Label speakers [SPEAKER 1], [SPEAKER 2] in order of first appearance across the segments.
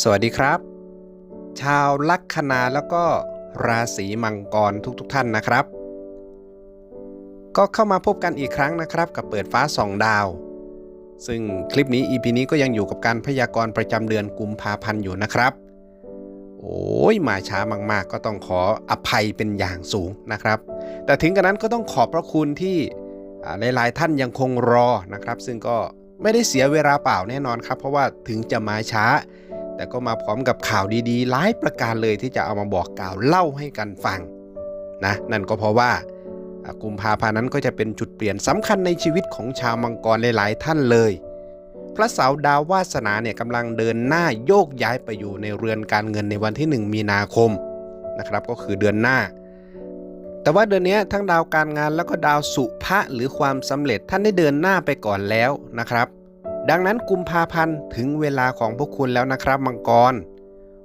[SPEAKER 1] สวัสดีครับ ชาวลัคนาแล้วก็ราศีมังกรทุกๆทท่านนะครับ ก็เข้ามาพบกันอีกครั้งนะครับ กับเปิดฟ้าสองดาว ซึ่งคลิปนี้ EP นี้ก็ยังอยู่กับการพยากรณ์ประจำเดือนกุมภาพันธ์อยู่นะครับ โอ้ยมาช้ามากๆ ก็ต้องขออภัยเป็นอย่างสูงนะครับ แต่ถึงกระนั้นก็ต้องขอบพระคุณที่หลายๆท่านยังคงรอนะครับ ซึ่งก็ไม่ได้เสียเวลาเปล่าแน่นอนครับ เพราะว่าถึงจะมาช้า แต่ก็มาพร้อมกับข่าวดีๆ หลายประการเลยที่จะเอามาบอกกล่าวเล่าให้กันฟังนะนั่นก็เพราะว่ากุมภาพันธ์นั้นก็จะเป็นจุดเปลี่ยนสำคัญในชีวิตของชาวมังกรหลายๆท่านเลย พระเสาร์ดาววาสนาเนี่ยกำลังเดินหน้าโยกย้ายไปอยู่ในเรือนการเงินในวันที่ 1 มีนาคมนะครับก็คือเดือนหน้า แต่ว่าเดือนนี้ทั้งดาวการงานแล้วก็ดาวสุภะหรือความสำเร็จท่านได้เดินหน้าไปก่อนแล้วนะครับ ดังนั้นกุมภาพันธ์ถึงเวลาของพวกคุณแล้วนะครับมังกร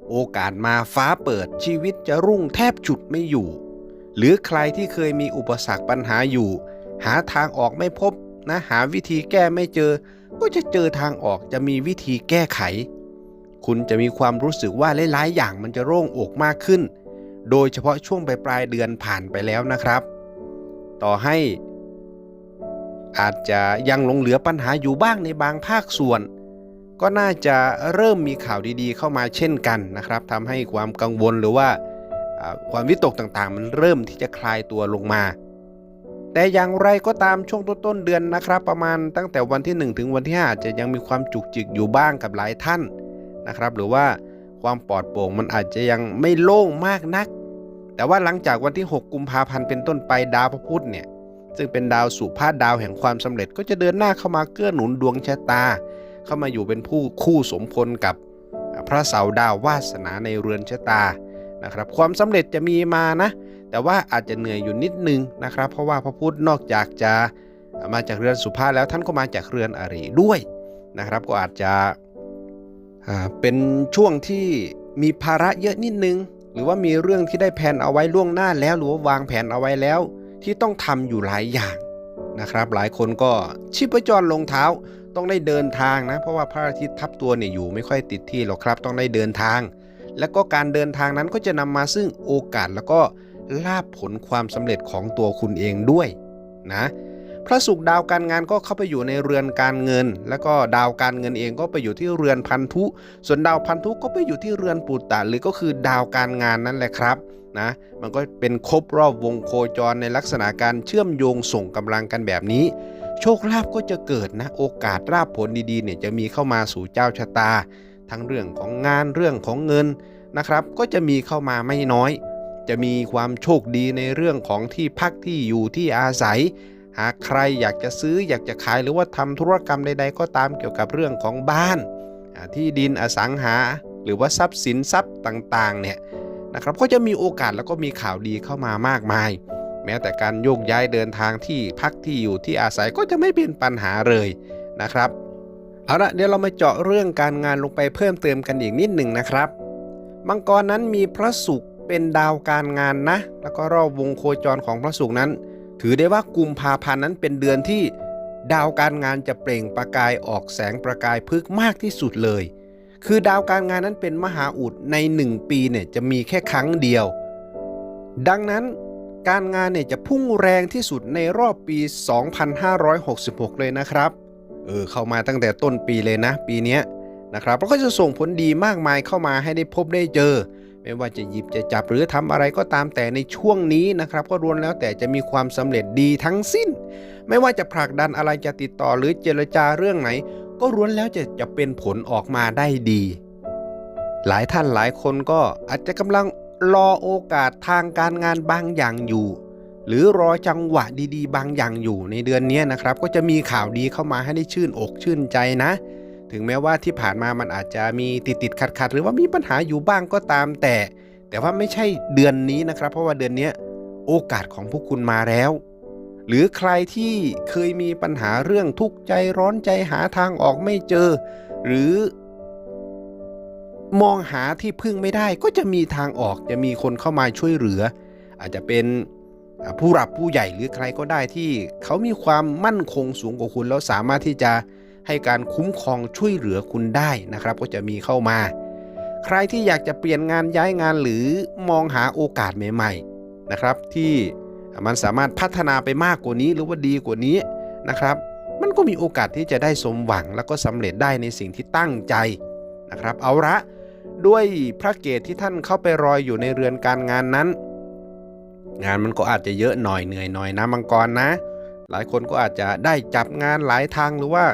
[SPEAKER 1] โอกาสมาฟ้าเปิดชีวิตจะรุ่งแทบจุดไม่อยู่ หรือใครที่เคยมีอุปสรรคปัญหาอยู่ หาทางออกไม่พบนะหาวิธีแก้ไม่เจอ ก็จะเจอทางออกจะมีวิธีแก้ไข คุณจะมีความรู้สึกว่าหลายๆอย่างมันจะโล่งอกมากขึ้น โดยเฉพาะช่วงปลายปลายเดือนผ่านไปแล้วนะครับ ต่อให้ อาจจะยังหลงเหลือปัญหาอยู่บ้างในบางภาคส่วน ก็น่าจะเริ่มมีข่าวดีๆ เข้ามาเช่นกันนะครับทำให้ความกังวลหรือว่าความวิตกต่างๆ มันเริ่มที่จะคลายตัวลงมา แต่อย่างไรก็ตามช่วงต้นๆเดือนนะครับ ประมาณตั้งแต่วันที่ 1 ถึงวันที่5อาจจะยังมีความจุกจิกอยู่บ้างกับหลายท่านนะครับ หรือว่าความปลอดโปร่งมันอาจจะยังไม่โล่งมากนัก แต่ว่าหลังจากวันที่ 6 กุมภาพันธ์เป็นต้นไปดาวพระพุธเนี่ย ซึ่งเป็นดาวสุภาพดาวแห่งความสำเร็จก็จะเดินหน้าเข้ามาเกื้อหนุนดวงชะตา เข้ามาอยู่เป็นผู้คู่สมพลกับพระเสาร์ดาววาสนาในเรือนชะตานะครับความสำเร็จจะมีมานะ แต่ว่าอาจจะเหนื่อยอยู่นิดนึงนะครับ เพราะว่าพระพุธนอกจากจะมาจากเรือนสุภาพแล้วท่านก็มาจากเรือนอริด้วยนะครับ ก็อาจจะเป็นช่วงที่มีภาระเยอะนิดนึง หรือว่ามีเรื่องที่ได้แผนเอาไว้ล่วงหน้าแล้วหรือว่าวางแผนเอาไว้แล้ว ที่ต้องทำอยู่หลายอย่างนะครับ หลายคนก็ชีพจรลงเท้าต้องได้เดินทางนะ เพราะว่าพระอาทิตย์ทับตัวเนี่ยอยู่ไม่ค่อยติดที่หรอกครับ ต้องได้เดินทาง และก็การเดินทางนั้นก็จะนำมาซึ่งโอกาสแล้วก็ลาบผลความสำเร็จของตัวคุณเองด้วยนะ พระศุกร์ดาวการงานก็เข้าไปอยู่ในเรือนการเงิน แล้วก็ดาวการเงินเองก็ไปอยู่ที่เรือนพันธุ ส่วนดาวพันธุก็ไปอยู่ที่เรือนปุตตะหรือก็คือดาวการงานนั่นแหละครับนะมันก็เป็นครบรอบวงโคจรในลักษณะการเชื่อมโยงส่งกำลังกันแบบนี้ โชคลาภก็จะเกิดนะโอกาสราบผลดีๆเนี่ยจะมีเข้ามาสู่เจ้าชะตา ทั้งเรื่องของงานเรื่องของเงินนะครับ ก็จะมีเข้ามาไม่น้อย จะมีความโชคดีในเรื่องของที่พักที่อยู่ที่อาศัย หากใครอยากจะซื้ออยากจะขายหรือว่าทำธุรกรรมใดๆ ก็ตามเกี่ยวกับเรื่องของบ้าน ที่ดินอสังหา หรือว่าทรัพย์สินทรัพย์ต่างๆเนี่ยนะครับก็จะมีโอกาสแล้วก็มีข่าวดีเข้ามามากมาย แม้แต่การโยกย้ายเดินทางที่พักที่อยู่ที่อาศัยก็จะไม่เป็นปัญหาเลยนะครับเอาละเดี๋ยวเรามาเจาะเรื่องการงานลงไปเพิ่มเติมกันอีกนิดหนึ่งนะครับมังกรนั้นมีพระศุกร์เป็นดาวการงานนะ แล้วก็รอบวงโคจรของพระศุกร์นั้น ถือได้ว่ากุมภาพันธ์นั้นเป็นเดือนที่ ดาวการงานจะเปล่งประกายออกแสงประกายพึกมากที่สุดเลย คือดาวการงานนั้นเป็นมหาอุดใน 1 ปีเนี่ยจะมีแค่ครั้งเดียว ดังนั้นการงานเนี่ยจะพุ่งแรงที่สุดในรอบปี 2566 เลยนะครับ เออเข้ามาตั้งแต่ต้นปีเลยนะ ปีนี้นะครับแล้วก็จะส่งผลดีมากมายเข้ามาให้ได้พบได้เจอ ไม่ว่าจะหยิบจะจับหรือทำอะไรก็ตามแต่ในช่วงนี้นะครับ ก็รวนแล้วแต่จะมีความสำเร็จดีทั้งสิ้น ไม่ว่าจะผลักดันอะไรจะติดต่อหรือเจรจาเรื่องไหน ก็ล้วนแล้วจะจะเป็นผลออกมาได้ดี หลายท่านหลายคนก็อาจจะกำลังรอโอกาสทางการงานบางอย่างอยู่ หรือรอจังหวะดีๆ บางอย่างอยู่ในเดือนนี้นะครับ ก็จะมีข่าวดีเข้ามาให้ได้ชื่นอกชื่นใจนะ ถึงแม้ว่าที่ผ่านมามันอาจจะมีติดติดขัดขัดหรือว่ามีปัญหาอยู่บ้างก็ตามแต่ แต่ว่าไม่ใช่เดือนนี้นะครับ เพราะว่าเดือนนี้โอกาสของพวกคุณมาแล้ว หรือใครที่เคยมีปัญหาเรื่องทุกข์ใจร้อนใจหาทางออกไม่เจอ หรือ มองหาที่พึ่งไม่ได้ ก็จะมีทางออกจะมีคนเข้ามาช่วยเหลือ อาจจะเป็นผู้หลับผู้ใหญ่หรือใครก็ได้ที่เขามีความมั่นคงสูงกว่าคุณแล้วสามารถที่จะ ให้การคุ้มครองช่วยเหลือคุณได้นะครับ ก็จะมีเข้ามา ใครที่อยากจะเปลี่ยนงานย้ายงานหรือมองหาโอกาสใหม่ๆนะครับ ที่มันสามารถพัฒนาไปมากกว่านี้หรือว่าดีกว่านี้นะครับ มันก็มีโอกาสที่จะได้สมหวังแล้วก็สำเร็จได้ในสิ่งที่ตั้งใจนะครับ เอาละด้วยพระเกตที่ท่านเข้าไปรอยอยู่ในเรือนการงานนั้น งานมันก็อาจจะเยอะหน่อยเหนื่อยหน่อยนะมังกรนะ หลายคนก็อาจจะได้จับงานหลายทางหรือว่า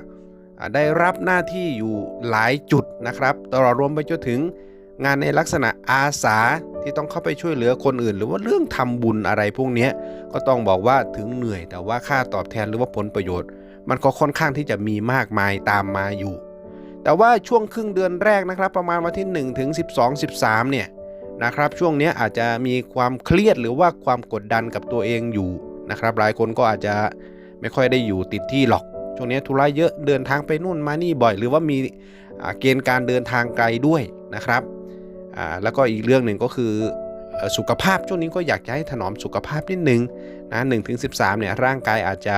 [SPEAKER 1] ได้รับหน้าที่อยู่หลายจุดนะครับตลอดรวมไปจนถึงงานในลักษณะอาสาที่ต้องเข้าไปช่วยเหลือคนอื่น หรือว่าเรื่องทำบุญอะไรพวกนี้ก็ต้องบอกว่าถึงเหนื่อย แต่ว่าค่าตอบแทนหรือว่าผลประโยชน์ มันก็ค่อนข้างที่จะมีมากมายตามมาอยู่ แต่ว่าช่วงครึ่งเดือนแรกนะครับ ประมาณวันที่1ถึง12 13เนี่ยนะครับ ช่วงนี้อาจจะมีความเครียดหรือว่าความกดดันกับตัวเองอยู่นะครับ หลายคนก็อาจจะไม่ค่อยได้อยู่ติดที่หรอก ช่วงนี้ธุระเยอะเดินทางไปนู่นมานี่บ่อย หรือว่ามีเกณฑ์การเดินทางไกลด้วยนะครับแล้วก็อีกเรื่องหนึ่งก็คือสุขภาพช่วงนี้ก็อยากจะให้ถนอมสุขภาพนิดนึงนะหนึ่งถึงสิเนี่ยร่างกายอาจจะ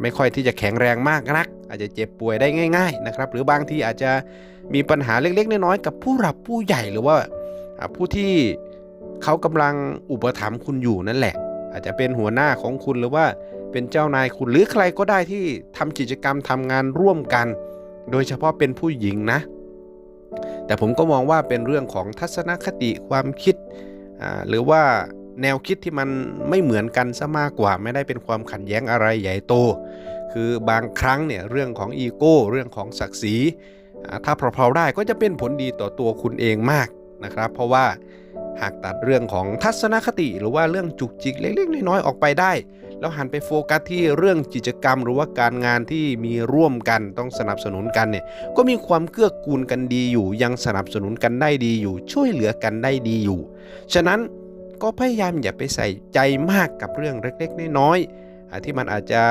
[SPEAKER 1] ไม่ค่อยที่จะแข็งแรงมากนัก อาจจะเจ็บป่วยได้ง่าย ๆนะครับ หรือบางทีอาจจะมีปัญหาเล็กๆน้อยๆกับผู้หลับผู้ใหญ่หรือว่าอ่าผู้ที่เขากำลังอุปถัมภ์คุณอยู่นั่นแหละ อาจจะเป็นหัวหน้าของคุณหรือว่าเป็นเจ้านายคุณหรือใครก็ได้ที่ทำกิจกรรมทำงานร่วมกัน โดยเฉพาะเป็นผู้หญิงนะ แต่ผมก็มองว่าเป็นเรื่องของทัศนคติความคิดหรือว่าแนวคิดที่มันไม่เหมือนกันซะมากกว่า ไม่ได้เป็นความขัดแย้งอะไรใหญ่โต คือบางครั้งเนี่ยเรื่องของอีโก้เรื่องของศักดิ์ศรีถ้าเพลาๆได้ก็จะเป็นผลดีต่อตัวคุณเองมากนะครับ เพราะว่า หากตัดเรื่องของทัศนคติ หรือว่าเรื่องจุกจิกเล็กๆน้อยๆออกไปได้ แล้วหันไปโฟกัสที่เรื่องกิจกรรม หรือว่าการงานที่มีร่วมกันต้องสนับสนุนกันเนี่ยก็มีความเกื้อกูลกันดีอยู่ ยังสนับสนุนกันได้ดีอยู่ ช่วยเหลือกันได้ดีอยู่ ฉะนั้นก็พยายามอย่าไปใส่ใจมากกับเรื่องเล็กๆน้อยๆที่มันอาจจะ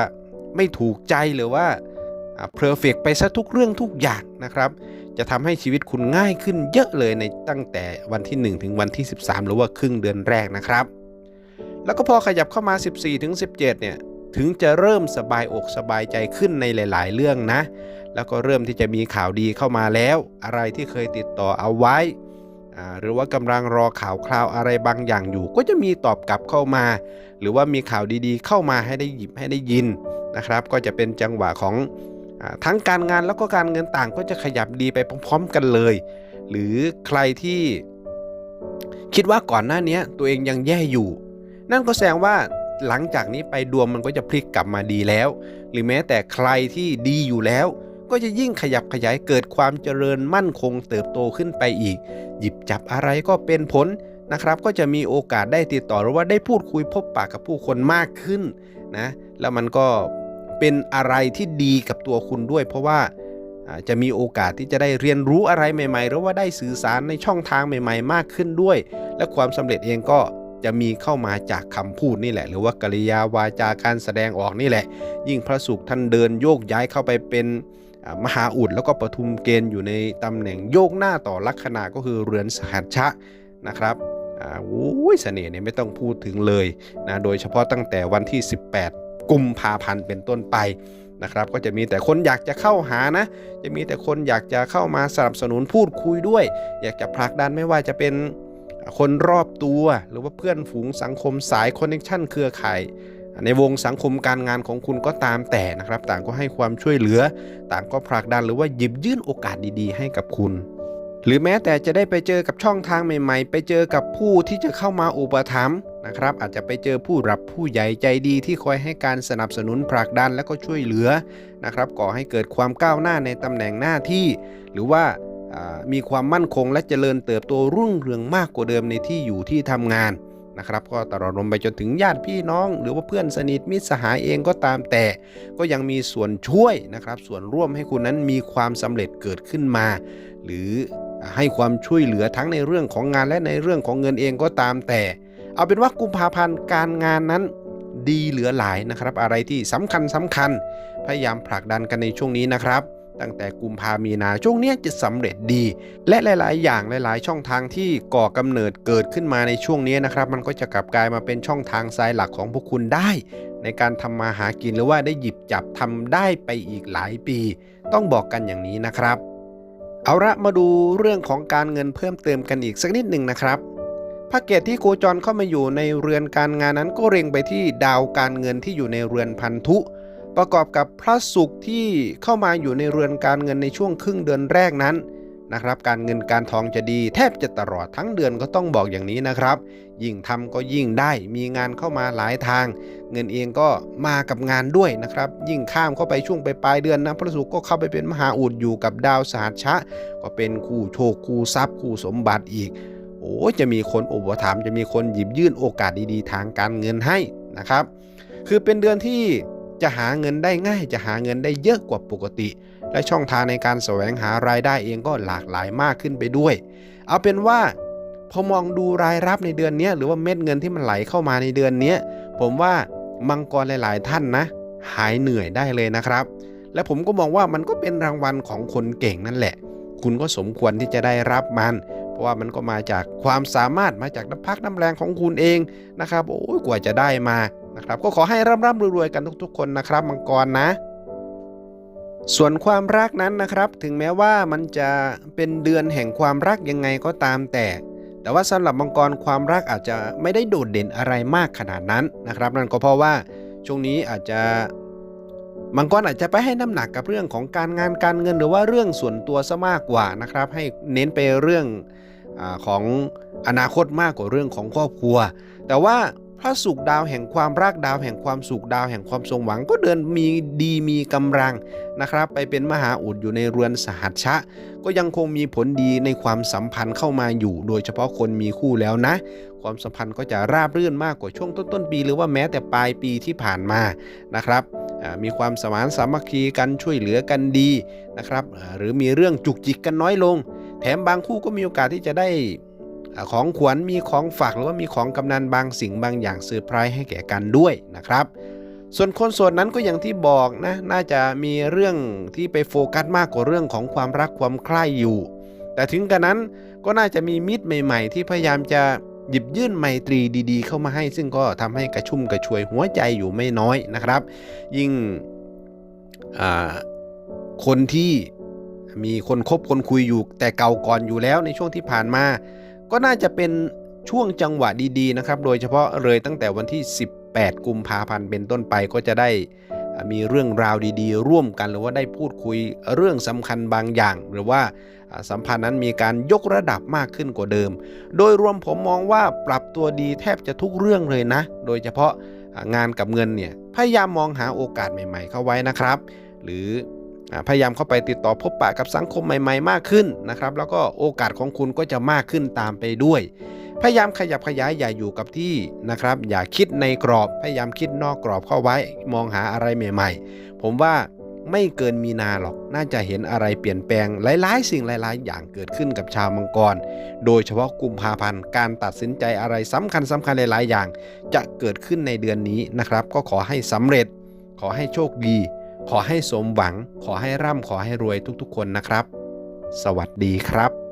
[SPEAKER 1] ไม่ถูกใจหรือว่า เพอร์เฟกไปซะทุกเรื่องทุกอย่างนะครับ จะทำให้ชีวิตคุณง่ายขึ้นเยอะเลยในตั้งแต่วันที่ 1 ถึงวันที่ 13 หรือว่าครึ่งเดือนแรกนะครับ แล้วก็พอขยับเข้ามา 14 ถึง 17 เนี่ยถึงจะเริ่มสบายอกสบายใจขึ้นในหลาย ๆ เรื่องนะ แล้วก็เริ่มที่จะมีข่าวดีเข้ามาแล้ว อะไรที่เคยติดต่อเอาไว้ หรือว่ากำลังรอข่าวคราวอะไรบางอย่างอยู่ ก็จะมีตอบกลับเข้ามา หรือว่ามีข่าวดีๆ เข้ามาให้ได้หยิบให้ได้ยินนะครับ ก็จะเป็นจังหวะของ ทั้งการงานแล้วก็การเงินต่างก็จะขยับดีไปพร้อมๆกันเลย หรือใครที่คิดว่าก่อนหน้านี้ตัวเองยังแย่อยู่ นั่นก็แสดงว่าหลังจากนี้ไปดวงมันก็จะพลิกกลับมาดีแล้ว หรือแม้แต่ใครที่ดีอยู่แล้ว ก็จะยิ่งขยับขยายเกิดความเจริญมั่นคงเติบโตขึ้นไปอีก หยิบจับอะไรก็เป็นผลนะครับ ก็จะมีโอกาสได้ติดต่อหรือว่าได้พูดคุยพบปะกับผู้คนมากขึ้นนะแล้วมันก็ เป็นอะไรที่ดีกับตัวคุณด้วย เพราะว่าจะมีโอกาสที่จะได้เรียนรู้อะไรใหม่ๆ หรือว่าได้สื่อสารในช่องทางใหม่ ๆ มากขึ้นด้วย และความสำเร็จเองก็จะมีเข้ามาจากคำพูดนี่แหละ หรือว่ากริยาวาจาการแสดงออกนี่แหละ ยิ่งพระศุกร์ท่านเดินโยกย้ายเข้าไปเป็นมหาอุดแล้วก็ปทุมเกณฑ์อยู่ในตำแหน่งโยกหน้าต่อลัคนาก็คือเรือนสหัชชะนะครับโอ้ยเสน่ห์เนี่ยไม่ต้องพูดถึงเลยนะโดยเฉพาะตั้งแต่วันที่ 18 กุมภาพันธ์เป็นต้นไปนะครับก็จะมีแต่คนอยากจะเข้าหานะ จะมีแต่คนอยากจะเข้ามาสนับสนุนพูดคุยด้วย อยากจะผลักดันไม่ว่าจะเป็นคนรอบตัวหรือว่าเพื่อนฝูงสังคมสายคอนเนคชั่นเครือข่ายในวงสังคมการงานของคุณก็ตามแต่นะครับ ต่างก็ให้ความช่วยเหลือ ต่างก็ผลักดันหรือว่าหยิบยื่นโอกาสดีๆ ให้กับคุณ หรือแม้แต่จะได้ไปเจอกับช่องทางใหม่ ๆ ไปเจอกับผู้ที่จะเข้ามาอุปถัมภ์ นะครับอาจจะไปเจอผู้รับผู้ใหญ่ใจดีที่คอยให้การสนับสนุนผลักดันและก็ช่วยเหลือนะครับก่อให้เกิดความก้าวหน้าในตำแหน่งหน้าที่ หรือว่ามีความมั่นคงและเจริญเติบโตรุ่งเรืองมากกว่าเดิมในที่อยู่ที่ทำงานนะครับก็ตลอดรวมไปจนถึงญาติพี่น้อง หรือว่าเพื่อนสนิทมิตรสหายเองก็ตามแต่ ก็ยังมีส่วนช่วยนะครับ ส่วนร่วมให้คุณนั้นมีความสำเร็จเกิดขึ้นมา หรือให้ความช่วยเหลือทั้งในเรื่องของงานและในเรื่องของเงินเองก็ตามแต่ เอาเป็นว่ากุมภาพันธ์การงานนั้นดีเหลือหลายนะครับ อะไรที่สำคัญสำคัญ พยายามผลักดันกันในช่วงนี้นะครับ ตั้งแต่กุมภามีนาช่วงนี้จะสำเร็จดี และหลาย ๆ อย่างหลาย ๆ ช่องทางที่ก่อกำเนิดเกิดขึ้นมาในช่วงนี้นะครับ มันก็จะกลับกลายมาเป็นช่องทางสายหลักของพวกคุณได้ ในการทำมาหากินหรือว่าได้หยิบจับทำได้ไปอีกหลายปี ต้องบอกกันอย่างนี้นะครับ เอาละมาดูเรื่องของการเงินเพิ่มเติมกันอีกสักนิดหนึ่งนะครับ พระเกตที่โคจรเข้ามาอยู่ในเรือนการงานนั้นก็เร็งไปที่ดาวการเงินที่อยู่ในเรือนพันธุ ประกอบกับพระศุกร์ที่เข้ามาอยู่ในเรือนการเงินในช่วงครึ่งเดือนแรกนั้นนะครับ การเงินการทองจะดี แทบจะตลอดทั้งเดือนก็ต้องบอกอย่างนี้นะครับ ยิ่งทำก็ยิ่งได้มีงานเข้ามาหลายทาง เงินเองก็มากับงานด้วยนะครับ ยิ่งข้ามเข้าไปช่วงไปปลายเดือนนะพระศุกร์ก็เข้าไปเป็นมหาอุดอยู่กับดาวสหัชชะ ก็เป็นคู่โชคคู่ทรัพย์คู่สมบัติอีก โอ้จะมีคนอุปถัมภ์จะมีคนหยิบยื่นโอกาสดีๆ ทางการเงินให้นะครับ คือเป็นเดือนที่จะหาเงินได้ง่าย จะหาเงินได้เยอะกว่าปกติ และช่องทางในการแสวงหารายได้เองก็หลากหลายมากขึ้นไปด้วย เอาเป็นว่าพอมองดูรายรับในเดือนนี้หรือว่าเม็ดเงินที่มันไหลเข้ามาในเดือนนี้ผมว่ามังกรหลาย ๆ ท่านนะ หายเหนื่อยได้เลยนะครับ และผมก็มองว่ามันก็เป็นรางวัลของคนเก่งนั่นแหละ คุณก็สมควรที่จะได้รับมัน ว่ามันก็มาจากความสามารถมาจากน้ำพักน้ำแรงของคุณเองนะครับโอ้ยกว่าจะได้มานะครับ ก็ขอให้ร่ำร่ำรวยๆกันทุกๆ คนนะครับมังกรนะ ส่วนความรักนั้นนะครับ ถึงแม้ว่ามันจะเป็นเดือนแห่งความรักยังไงก็ตามแต่แต่ว่าสำหรับมังกรความรักอาจจะไม่ได้โดดเด่นอะไรมากขนาดนั้นนะครับ นั่นก็เพราะว่าช่วงนี้อาจจะมังกรอาจจะไปให้น้ำหนักกับเรื่องของการงานการเงินหรือว่าเรื่องส่วนตัวซะมากกว่านะครับ ให้เน้นไปเรื่อง อของอนาคตมากกว่าเรื่องของครอบครัว แต่ว่าพระศุกร์ดาวแห่งความรักดาวแห่งความสุขดาวแห่งความสมหวังก็เดินมีดีมีกำลังนะครับ ไปเป็นมหาอุดอยู่ในเรือนสหัชชะ ก็ยังคงมีผลดีในความสัมพันธ์เข้ามาอยู่ โดยเฉพาะคนมีคู่แล้วนะ ความสัมพันธ์ก็จะราบรื่นมากกว่าช่วงต้นๆปี หรือว่าแม้แต่ปลายปีที่ผ่านมานะครับมีความสมานสามัคคีกันช่วยเหลือกันดีนะครับหรือมีเรื่องจุกจิกกันน้อยลง แถมบางคู่ก็มีโอกาสที่จะได้ของขวัญมีของฝากหรือว่ามีของกำนันบางสิ่งบางอย่างเซอร์ไพรส์ให้แก่กันด้วยนะครับ ส่วนคนโสดนั้นก็อย่างที่บอกนะน่าจะมีเรื่องที่ไปโฟกัสมากกว่าเรื่องของความรักความใคร่อยู่ แต่ถึงกระนั้นก็น่าจะมีมิตรใหม่ ๆ ที่พยายามจะหยิบยื่นไมตรีดีๆ เข้ามาให้ ซึ่งก็ทำให้กระชุ่มกระชวยหัวใจอยู่ไม่น้อยนะครับ ยิ่งคนที่ มีคนคบคนคุยอยู่แต่เก่าก่อนอยู่แล้วในช่วงที่ผ่านมา ก็น่าจะเป็นช่วงจังหวะดีๆนะครับ โดยเฉพาะเลยตั้งแต่วันที่ 18 กุมภาพันธ์เป็นต้นไปก็จะได้มีเรื่องราวดีๆ ร่วมกันหรือว่าได้พูดคุยเรื่องสำคัญบางอย่าง หรือว่าสัมพันธ์นั้นมีการยกระดับมากขึ้นกว่าเดิม โดยรวมผมมองว่าปรับตัวดีแทบจะทุกเรื่องเลยนะ โดยเฉพาะงานกับเงินเนี่ยพยายามมองหาโอกาสใหม่ ๆ เข้าไว้นะครับ หรือ พยายามเข้าไปติดต่อพบปะกับสังคมใหม่ ๆ มากขึ้นนะครับแล้วก็โอกาสของคุณก็จะมากขึ้นตามไปด้วย พยายามขยับขยายอย่าอยู่กับที่นะครับ อย่าคิดในกรอบพยายามคิดนอกกรอบเข้าไว้มองหาอะไรใหม่ ๆ ผมว่าไม่เกินมีนาหรอก น่าจะเห็นอะไรเปลี่ยนแปลงหลายๆ สิ่งหลาย ๆ อย่างเกิดขึ้นกับชาวมังกร โดยเฉพาะกุมภาพันธ์ การตัดสินใจอะไรสำคัญสำคัญหลาย ๆ อย่าง จะเกิดขึ้นในเดือนนี้นะครับ ก็ขอให้สำเร็จ ขอให้โชคดี ขอให้สมหวัง ขอให้ร่ำขอให้รวยทุกๆ คนนะครับ สวัสดีครับ